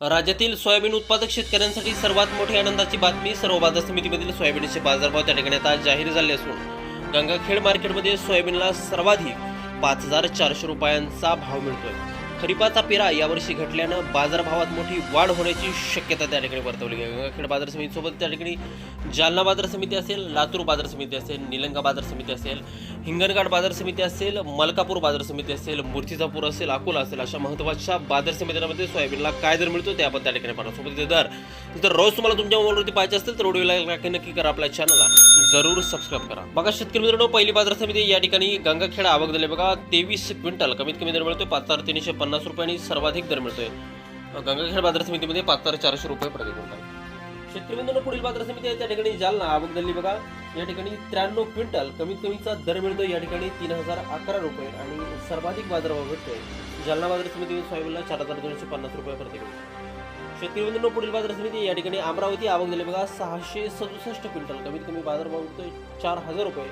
राज्यातील सोयाबीन उत्पादक शेतकऱ्यांसाठी सर्वात मोठी आनंदाची बातमी सर्व बाजार समितीमधील सोयाबीनचे बाजारभाव त्या ठिकाणी आता जाहीर झाले असून गंगाखेड मार्केटमध्ये सोयाबीनला सर्वाधिक पाच हजार चारशे रुपयांचा भाव मिळतोय. खरीपाचा पेरा यावर्षी घटल्यानं बाजारभावात मोठी वाढ होण्याची शक्यता त्या ठिकाणी वर्तवली गेली गंगाखेड बाजार समितीसोबत त्या ठिकाणी जालना बाजार समिती असेल लातूर बाजार समिती असेल निलंगा बाजार समिती असेल हिंगणघाट बाजार समिती असेल मलकापूर बाजार समिती असेल मूर्तिजापूर असेल अकोला असेल अशा महत्त्वाच्या बाजार समित्यांमध्ये सोयाबीनला काय दर मिळतो ते आपण त्या ठिकाणी पाहतो सोबत दर. जर रोज तुम्हाला तुमच्या मोबाईलवरती पाहिजे असेल तर व्हिडिओला नक्की नक्की करा आपल्या चॅनलला जरूर सबस्क्राईब करा. बघा शेतकरी मित्रांनो पहिली बाजार समिती या ठिकाणी गंगाखेड आवक दिले बघा तेवीस क्विंटल कमीत कमी दर मिळतोय पाच हजार तीनशे पन्नास रुपये आणि सर्वाधिक दर मिळतोय. गंगाखेड बाजार समितीमध्ये पाच हजार चारशे रुपये प्रति क्विंटल. शेतकरी मित्रांनो पुढील बाजार समिती आहे त्या ठिकाणी जालना आवक दिली बघा या ठिकाणी त्र्याण्णव क्विंटल कमीत कमीचा दर मिळतो. या ठिकाणी तीन हजार अकरा रुपये आणि सर्वाधिक बाजारभाव भेटतोय. जालना बाजार समिती सोयाबीनला चार हजार दोनशे पन्नास रुपये प्रति शेतकरी बंधूंना पुढील बाजार समिती या ठिकाणी अमरावती आवक दिली बघा सहाशे सदुसष्ट क्विंटल कमीत कमी बाजारभाव मिळतोय चार हजार रुपये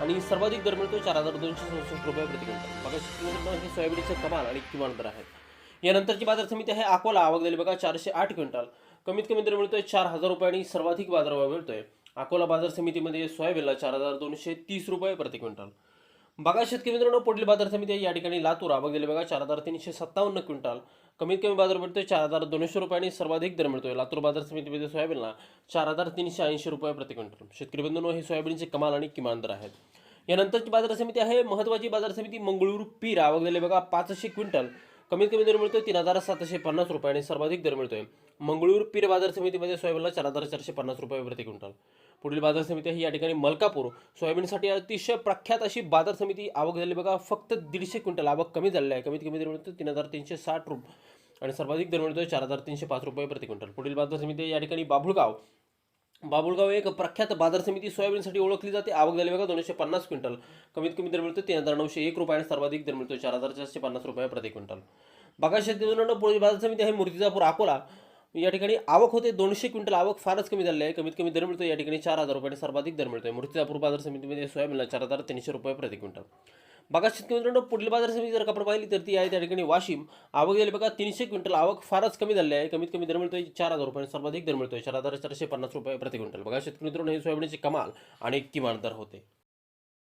आणि सर्वाधिक दर मिळतो चार हजार दोनशे सदुसष्ट रुपये प्रति क्विंटल. बघा शेतकरी हे सोयाबीनचे कमाल आणि किमान दर आहेत. यानंतरची बाजार समिती आहे अकोला. आवक दिली बघा चारशे आठ क्विंटल. कमीत कमी दर मिळतोय चार हजार रुपये आणि सर्वाधिक बाजारभाव मिळतोय. अकोला बाजार समितीमध्ये सोयाबीनला चार हजार दोनशे तीस रुपये प्रति क्विंटल. बघा शेतकरी मित्रांनो पुढील बाजार समिती आहे या ठिकाणी लातूर आवक दिली बघा चार हजार तीनशे सत्तावन्न क्विंटल. कमीत कमी बाजार मिळतोय चार हजार दोनशे रुपये आणि सर्वाधिक दर मिळतोय. लातूर बाजार समितीमध्ये सोयाबीनला चार हजार तीनशे ऐंशी रुपये प्रति क्विंटल. शेतकरी बंधूंनो हे सोयाबीनचे कमाल आणि किमान दर आहेत. यानंतरची बाजार समिती आहे महत्त्वाची बाजार समिती मंगळूर पीर आवक दिले बघा पाचशे क्विंटल. कमीत कमी दर मिळतोय तीन हजार सातशे पन्नास रुपये आणि सर्वाधिक दर मिळतोय. मंगळूर पीर बाजार समितीमध्ये सोयाबीनला चार हजार चारशे पन्नास रुपये प्रति क्विंटल. पुढील बाजार समिती आहे या ठिकाणी मलकापूर. सोयाबीनसाठी अतिशय प्रख्यात अशी बाजार समिती आवक झाली बघा फक्त दीडशे क्विंटल आवक कमी झालेली आहे. कमीत कमी दर मिळतो तीन हजार तीनशे साठ रुपये आणि सर्वाधिक दर मिळतोय चार हजार तीनशे पाच रुपये प्रति क्विंटल. पुढील बाजार समिती या ठिकाणी बाभुळगाव. बाबुळगाव एक प्रख्यात बाजार समिती सोयाबीनसाठी ओळखली जाते. आवक झाली बघा दोनशे पन्नास क्विंटल. कमीत कमी दर मिळतो तीन हजार नऊशे एक रुपये आणि सर्वाधिक दर मिळतो चार हजार चारशे पन्नास रुपये प्रति क्विंटल. बघा शेतकरी पुढे बाजार समिती आहे मूर्तिजापूर अकोला. या ठिकाणी आवक होते दोनशे क्विंटल आवक फारच कमी झाली आहे. कमीत कमी दर मिळतो या ठिकाणी चार हजार रुपये सर्वाधिक दर मिळतो मूर्तिजापूर बाजार समितीमध्ये सोयाबीनला चार हजार तीनशे रुपये प्रति क्विंटल. बघा शेतकरी मित्रांनो पुढील बाजार समिती जर का आपण पाहिली तर ती आहे त्या ठिकाणी वाशिम. आवक झाली बघा तीनशे क्विंटल आवक फारच कमी झाली आहे. कमीत कमी दर मिळतोय चार हजार रुपये सर्वाधिक दर मिळतोय. चार हजार चारशे पन्नास रुपये प्रति क्विंटल. बघा शेतकरी मित्रांनो हे सोयाबीनची कमाल आणि किमान दर होते.